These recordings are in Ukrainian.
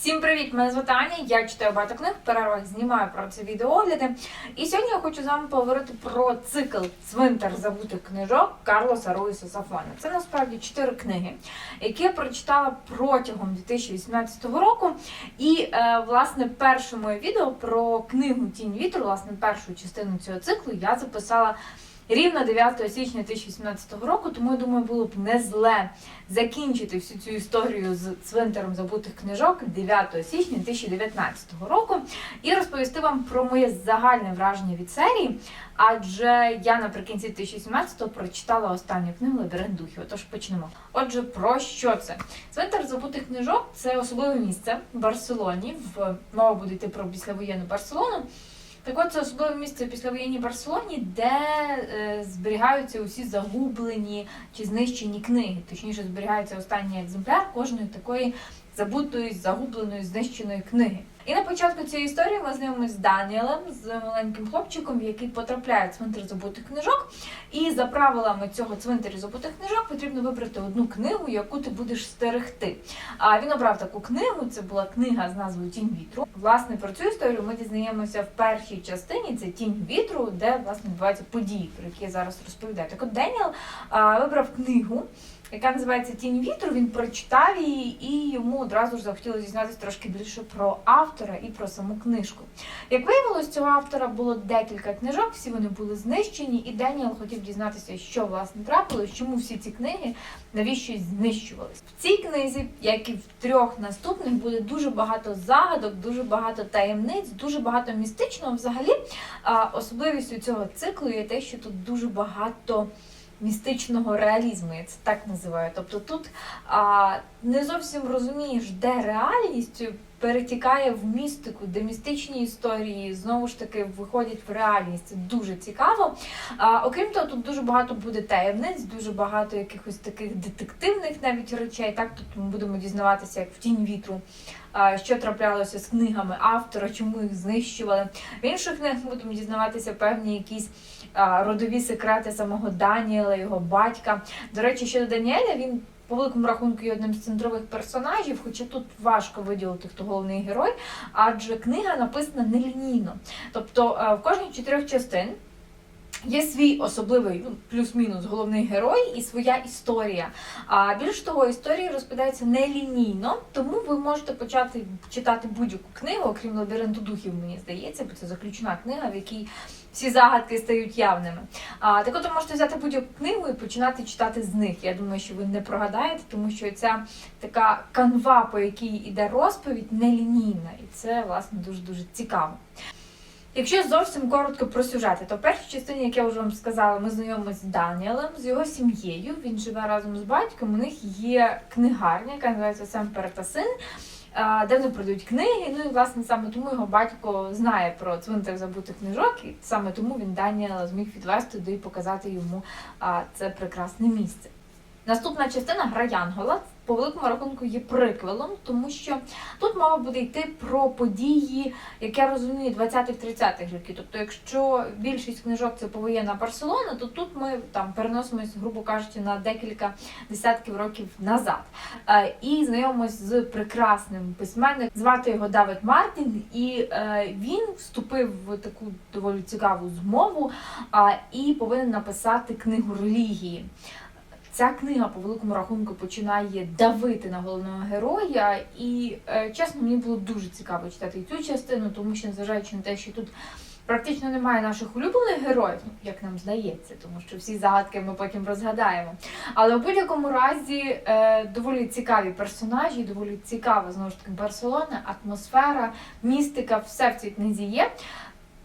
Всім привіт! Мене звати Аня, я читаю багато книг, перервах знімаю про це відеогляди. І сьогодні я хочу з вами поговорити про цикл Цвинтар забутих книжок Карлоса Руїса Сафона. Це насправді чотири книги, які я прочитала протягом 2018 року. І е, власне перше моє відео про книгу Тінь вітру, власне, першу частину цього циклу я записала. Рівно 9 січня 2018 року, тому я думаю, було б не зле закінчити всю цю історію з цвинтаром забутих книжок 9 січня 2019 року і розповісти вам про моє загальне враження від серії. Адже я наприкінці 2017-го прочитала останню книгу Лабіринт духів. Отож почнемо. Отже, про що це? Цвинтар забутих книжок це особливе місце в Барселоні. В мова буде йти про післявоєнну Барселону. Так от це особливе місце післявоєнній Барселоні, де е, зберігаються усі загублені чи знищені книги. Точніше, зберігається останній екземпляр кожної такої забутої, загубленої, знищеної книги. І на початку цієї історії ми знайомимося з Даніелем, з маленьким хлопчиком, який потрапляє в цвинтар забутих книжок. І за правилами цього цвинтарю забутих книжок потрібно вибрати одну книгу, яку ти будеш стерегти. А він обрав таку книгу. Це була книга з назвою Тінь вітру. Власне про цю історію ми дізнаємося в першій частині. Це тінь вітру, де власне відбуваються події, про які я зараз розповідаю. Так от Деніел а, вибрав книгу. Яка називається Тінь вітру, він прочитав її, і йому одразу ж захотілося дізнатися трошки більше про автора і про саму книжку. Як виявилось, цього автора було декілька книжок, всі вони були знищені, і Деніел хотів дізнатися, що власне трапилось, чому всі ці книги навіщо знищувались. В цій книзі, як і в трьох наступних, буде дуже багато загадок, дуже багато таємниць, дуже багато містичного. Взагалі, особливістю цього циклу є те, що тут дуже багато. Містичного реалізму, я це так називаю. Тобто тут а, не зовсім розумієш, де реальність перетікає в містику, де містичні історії знову ж таки виходять в реальність. Це дуже цікаво. А, окрім того, тут дуже багато буде таємниць, дуже багато якихось таких детективних навіть речей. Так тут ми будемо дізнаватися, як в тінь вітру. Що траплялося з книгами автора, чому їх знищували. В інших книгах будемо дізнаватися певні якісь родові секрети самого Даніела, його батька. До речі, щодо Даніеля, він по великому рахунку є одним з центрових персонажів, хоча тут важко виділити, хто головний герой, адже книга написана нелінійно. Тобто е, в кожній чотирьох частин. Є свій особливий ну, плюс-мінус головний герой і своя історія. А більш того, історія розповідається нелінійно, тому ви можете почати читати будь-яку книгу, окрім лабіринту духів, мені здається, бо це заключна книга, в якій всі загадки стають явними. А так от ви можете взяти будь-яку книгу і починати читати з них. Я думаю, що ви не прогадаєте, тому що ця така канва, по якій іде розповідь, нелінійна, і це власне дуже дуже цікаво. Якщо зовсім коротко про сюжети, то в першій частині, як я вже вам сказала, ми знайомимося з Даніелем, з його сім'єю. Він живе разом з батьком. У них є книгарня, яка називається Семпер та син, де вони продають книги. Ну і власне саме тому його батько знає про цвинтар забутих книжок, і саме тому він Даніела зміг відвести туди і показати йому це прекрасне місце. Наступна частина Гра Янгола по великому рахунку є приквелом, тому що тут мова буде йти про події, як я розумію, 20-30-х років. Тобто, якщо більшість книжок це повоєнна Барселона, то тут ми там переносимось, грубо кажучи, на декілька десятків років назад. Е, І знайомимось з прекрасним письменником. Звати його Давид Мартін, і е, він вступив в таку доволі цікаву змову і повинен написати книгу релігії. Ця книга по великому рахунку починає давити на головного героя, і е, чесно, мені було дуже цікаво читати цю частину, тому що незважаючи на те, що тут практично немає наших улюблених героїв, ну як нам здається, тому що всі загадки ми потім розгадаємо. Але у будь-якому разі е, доволі цікаві персонажі, доволі цікава знову ж таки Барселона, атмосфера, містика, все в цій книзі є.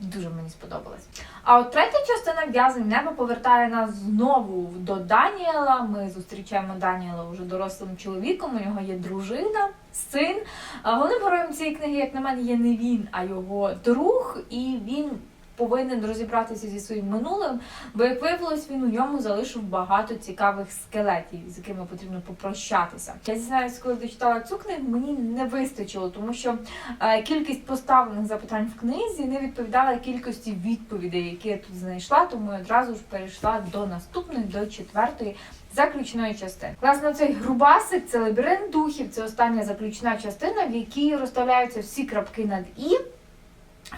Дуже мені сподобалось. А от третя частина в'язень небо повертає нас знову до Даніела. Ми зустрічаємо Даніела вже дорослим чоловіком. У нього є дружина, син. Головним героєм цієї книги, як на мене, є не він, а його друг, і він повинен розібратися зі своїм минулим, бо як виявилось, він у ньому залишив багато цікавих скелетів, з якими потрібно попрощатися. Я зізнаюсь, коли дочитала цю книгу, мені не вистачило, тому що е, кількість поставлених запитань в книзі не відповідала кількості відповідей, які я тут знайшла, тому я одразу ж перейшла до наступної, до четвертої. Заключної частини. Власне, цей грубасик це лабіринт духів, це остання заключна частина, в якій розставляються всі крапки над і.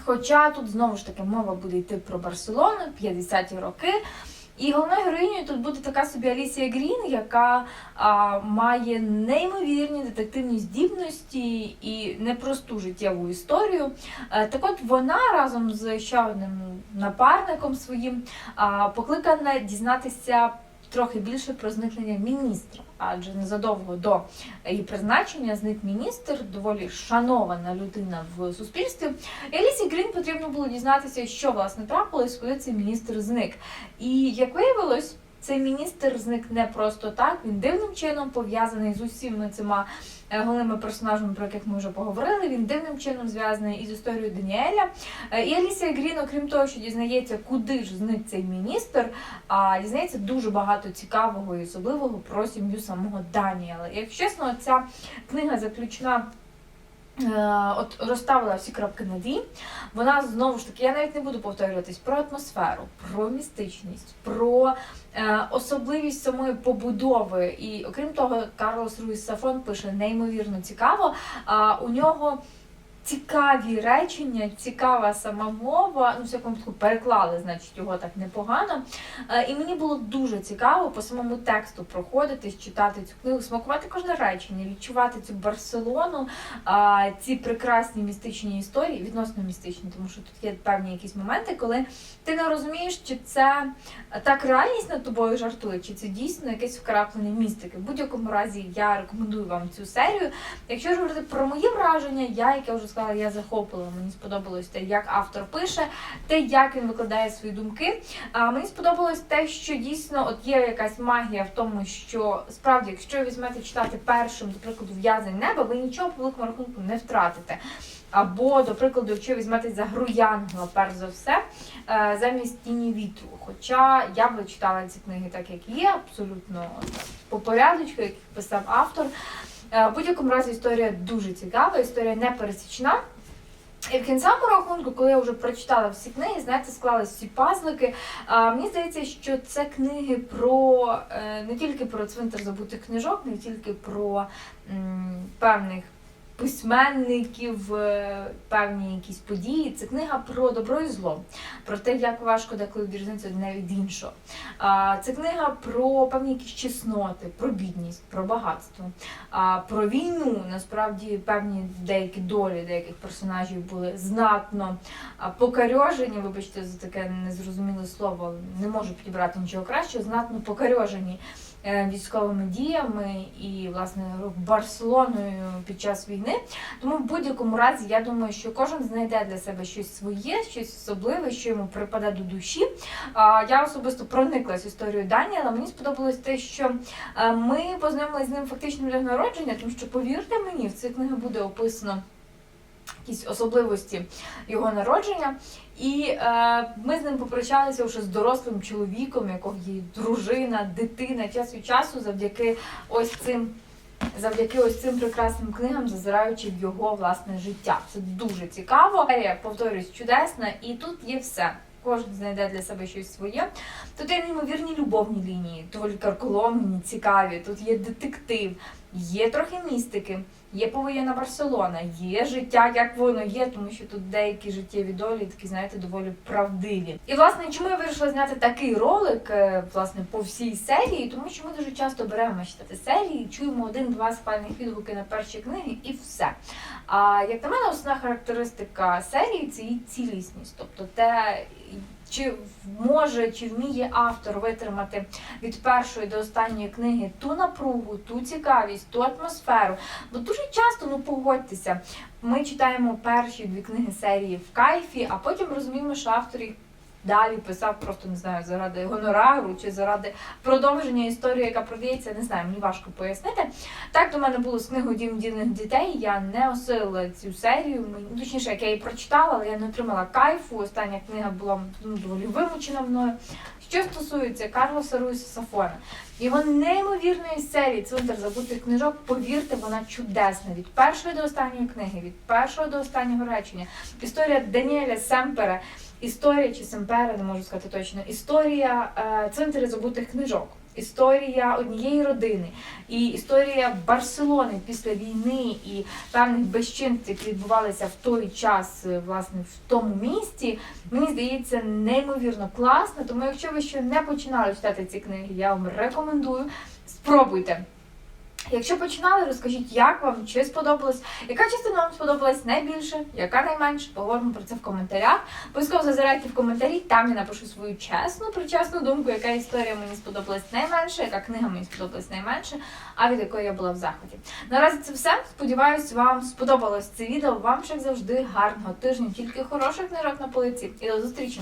Хоча тут знову ж таки мова буде йти про Барселону, 50-ті роки. І головною героїнею тут буде така собі Алісія Грін, яка а, має неймовірні детективні здібності і непросту життєву історію. Е, так от вона разом з ще одним напарником своїм а, покликана дізнатися трохи більше про зникнення міністра. Адже незадовго до її призначення зник міністр, доволі шанована людина в суспільстві. І Алісі Грін потрібно було дізнатися, що власне трапилось, коли цей міністр зник. І як виявилось, цей міністр зник не просто так. Він дивним чином пов'язаний з усіма цими е, головними персонажами, про яких ми вже поговорили. Він дивним чином зв'язаний із історією Даніеля. Е, І Алісія Грін, окрім того, що дізнається, куди ж зник цей міністр, а дізнається дуже багато цікавого і особливого про сім'ю самого Даніела. Якщо чесно, ця книга заключна. Е, От розставила всі крапки над «і». Вона знову ж таки, я навіть не буду повторюватись про атмосферу, про містичність, про е, особливість самої побудови. І окрім того, Карлос Руїс Сафон пише неймовірно цікаво. А у нього цікаві речення, цікава сама мова. Ну, всякому випадку переклали, значить, його так непогано. Е, І мені було дуже цікаво по самому тексту проходитись, читати цю книгу, смакувати кожне речення, відчувати цю Барселону, ці прекрасні містичні історії, відносно містичні, тому що тут є певні якісь моменти, коли ти не розумієш, чи це так реальність над тобою жартує, чи це дійсно якесь вкраплення містики. В будь-якому разі я рекомендую вам цю серію. Якщо ж говорити про мої враження, я, як я вже сказала, я захоплила. Мені сподобалось те, як автор пише, те, як він викладає свої думки. А мені сподобалось те, що дійсно от є якась магія в тому, що справді, якщо ви візьмете читати першим, до прикладу, в'язень неба, ви нічого по великому рахунку не втратите. Або, до прикладу, якщо візьмете за гру перш за все, е, замість тіні вітру. Хоча я би читала ці книги так, як є, абсолютно по порядочку, як писав автор. Е, В будь-якому разі історія дуже цікава, історія не пересічна. І в кінцевому рахунку, коли я вже прочитала всі книги, знаєте, склались всі пазлики. А, мені здається, що це книги про е, не тільки про цвинтар забутих книжок, не тільки про м, певних письменників, е, певні якісь події. Це книга про добро і зло, про те, як важко деколи відрізнитися одне від іншого. Це книга про певні якісь чесноти, про бідність, про багатство, про війну. Насправді певні деякі долі деяких персонажів були знатно покарьожені. Вибачте за таке незрозуміле слово, не можу підібрати нічого кращого, знатно покарьожені військовими діями і власне Барселоною під час війни. Тому в будь-якому разі я думаю, що кожен знайде для себе щось своє, щось особливе, що йому припаде до душі. Я особисто прониклась історією Даніела. Мені сподобалось те, що е, ми познайомилися з ним фактично для народження, тому що повірте мені, в цих книгах буде описано. Якісь особливості його народження, і е, ми з ним попрощалися вже з дорослим чоловіком, якого є дружина, дитина, час від часу, завдяки ось цим завдяки ось цим прекрасним книгам, зазираючи в його власне життя. Це дуже цікаво. Серія, повторюсь, чудесна, і тут є все. Кожен знайде для себе щось своє. Тут є неймовірні любовні лінії, доволі карколомні, цікаві. Тут є детектив, є трохи містики, є повоєнна Барселона, є життя, як воно є, тому що тут деякі життєві долі такі, знаєте, доволі правдиві. І власне, чому я вирішила зняти такий ролик, е, власне, по всій серії, тому що ми дуже часто беремо читати серії, чуємо один-два спальних відгуки на перші книги і все. А як на мене, основна характеристика серії це її цілісність, тобто те. Чи може, чи вміє автор витримати від першої до останньої книги ту напругу, ту цікавість, ту атмосферу? Бо дуже часто, ну погодьтеся, ми читаємо перші дві книги серії в кайфі, а потім розуміємо, що автор їх далі писав просто не знаю заради гонорару чи заради продовження історії, яка продається, не знаю, мені важко пояснити. Так до мене було з книгою Дім дільних дітей. Я не осилила цю серію. Мені- Точніше, як я її прочитала, але я не отримала кайфу. Остання книга була ну, доволі вимучена мною. Що стосується Карлоса Руїса Сафона, його неймовірної серії Цвинтар забутих книжок, повірте, вона чудесна. Від першої до останньої книги, від першого до останнього речення. Історія Даніеля Семпера, історія чи Семпера, не можу сказати точно. Історія е, забутих книжок. Історія однієї родини і історія Барселони після війни і певних безчинств, які відбувалися в той час, е, власне, в тому місті, мені здається, неймовірно класно. Тому, якщо ви ще не починали читати ці книги, я вам рекомендую. Спробуйте. Якщо починали, розкажіть, як вам, чи сподобалось, яка частина вам сподобалась найбільше, яка найменше, поговоримо про це в коментарях. Обов'язково зазирайте в коментарі, там я напишу свою чесну, причесну думку, яка історія мені сподобалась найменше, яка книга мені сподобалась найменше, а від якої я була в захваті. Наразі це все. Сподіваюсь, вам сподобалось це відео. Вам як завжди гарного тижня, тільки хороших книжок на полиці. І до зустрічі!